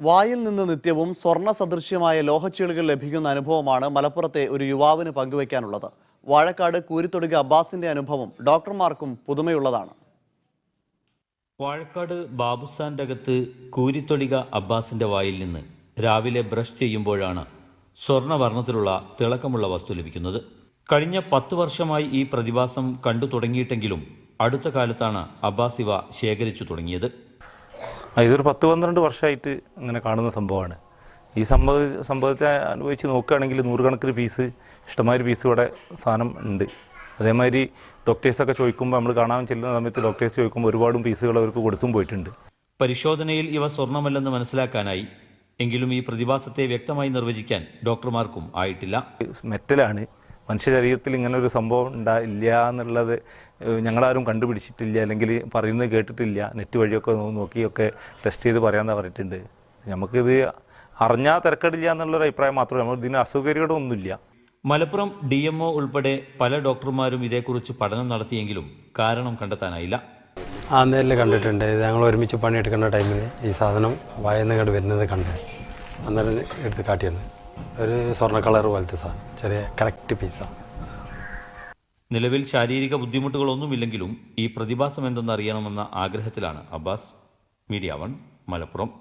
വായിൽ നിന്ന് നിത്യവും സ്വർണ സദൃശ്യമായ ലോഹച്ചീളുകൾ ലഭിക്കുന്ന അനുഭവമാണ് മലപ്പുറത്തെ ഒരു യുവാവിന് പങ്കുവയ്ക്കാനുള്ളത് വാഴക്കാട് കൂരിത്തൊടുക അബ്ബാസിന്റെ അനുഭവം ഡോക്ടർമാർക്കും പുതുമയുള്ളതാണ്. വാഴക്കാട് ബാബുസാന്റെ അകത്ത് കൂരിത്തൊടിക അബ്ബാസിന്റെ വായിൽ നിന്ന് രാവിലെ ബ്രഷ് ചെയ്യുമ്പോഴാണ് സ്വർണവർണത്തിലുള്ള തിളക്കമുള്ള വസ്തു ലഭിക്കുന്നത്. കഴിഞ്ഞ പത്ത് വർഷമായി ഈ പ്രതിഭാസം കണ്ടു തുടങ്ങിയിട്ടെങ്കിലും അടുത്ത കാലത്താണ് അബ്ബാസ് ഇവ ശേഖരിച്ചു തുടങ്ങിയത്. ഇതൊരു പത്ത് പന്ത്രണ്ട് വർഷമായിട്ട് ഇങ്ങനെ കാണുന്ന സംഭവമാണ്. ഈ സംഭവ സംഭവത്തെ അനുഭവിച്ച് നോക്കുകയാണെങ്കിൽ നൂറുകണക്കിന് പീസ് ഇഷ്ടമായൊരു പീസ് ഇവിടെ സാധനം ഉണ്ട്. അതേമാതിരി ഡോക്ടേഴ്സൊക്കെ ചോദിക്കുമ്പോൾ നമ്മൾ കാണാൻ ചെല്ലുന്ന സമയത്ത് ഡോക്ടേഴ്സ് ചോദിക്കുമ്പോൾ ഒരുപാടും പീസുകൾ അവർക്ക് കൊടുത്തും പോയിട്ടുണ്ട്. പരിശോധനയിൽ ഇവ സ്വർണമല്ലെന്ന് മനസ്സിലാക്കാനായി എങ്കിലും ഈ പ്രതിഭാസത്തെ വ്യക്തമായി നിർവചിക്കാൻ ഡോക്ടർമാർക്കും ആയിട്ടില്ല. മെറ്റലാണ്. മനുഷ്യ ശരീരത്തിൽ ഇങ്ങനെ ഒരു സംഭവം ഉണ്ടാ ഇല്ല എന്നുള്ളത് ഞങ്ങളാരും കണ്ടുപിടിച്ചിട്ടില്ല അല്ലെങ്കിൽ പറയുന്നത് കേട്ടിട്ടില്ല. നെറ്റ് വഴിയൊക്കെ നോക്കിയൊക്കെ ടെസ്റ്റ് ചെയ്ത് പറയാമെന്ന് പറഞ്ഞിട്ടുണ്ട്. നമുക്കിത് അറിഞ്ഞാൽ തിരക്കടില്ല എന്നുള്ളൊരു അഭിപ്രായം മാത്രമേ നമ്മൾ ഇതിന് അസൗകര്യങ്ങളൊന്നുമില്ല മലപ്പുറം ഡി എംഒ ഉൾപ്പെടെ പല ഡോക്ടർമാരും ഇതേക്കുറിച്ച് പഠനം നടത്തിയെങ്കിലും കാരണം കണ്ടെത്താനായില്ല. ആ നേരിൽ കണ്ടിട്ടുണ്ട്. ഇത് ഞങ്ങൾ ഒരുമിച്ച് പണിയെടുക്കുന്ന ടൈമിൽ ഈ സാധനം വായന്ന് ഇങ്ങോട്ട് വരുന്നത് കണ്ട്. അന്നേരം എടുത്ത് കാട്ടിയെന്ന്. ഒരു സ്വർണ കളർ പോലത്തെ സാധനം. ചെറിയ കറക്റ്റ് പീസാണ് നിലവിൽ ശാരീരിക ബുദ്ധിമുട്ടുകളൊന്നുമില്ലെങ്കിലും ഈ പ്രതിഭാസം എന്തെന്ന് അറിയണമെന്ന ആഗ്രഹത്തിലാണ് അബ്ബാസ്. Media One Malappuram.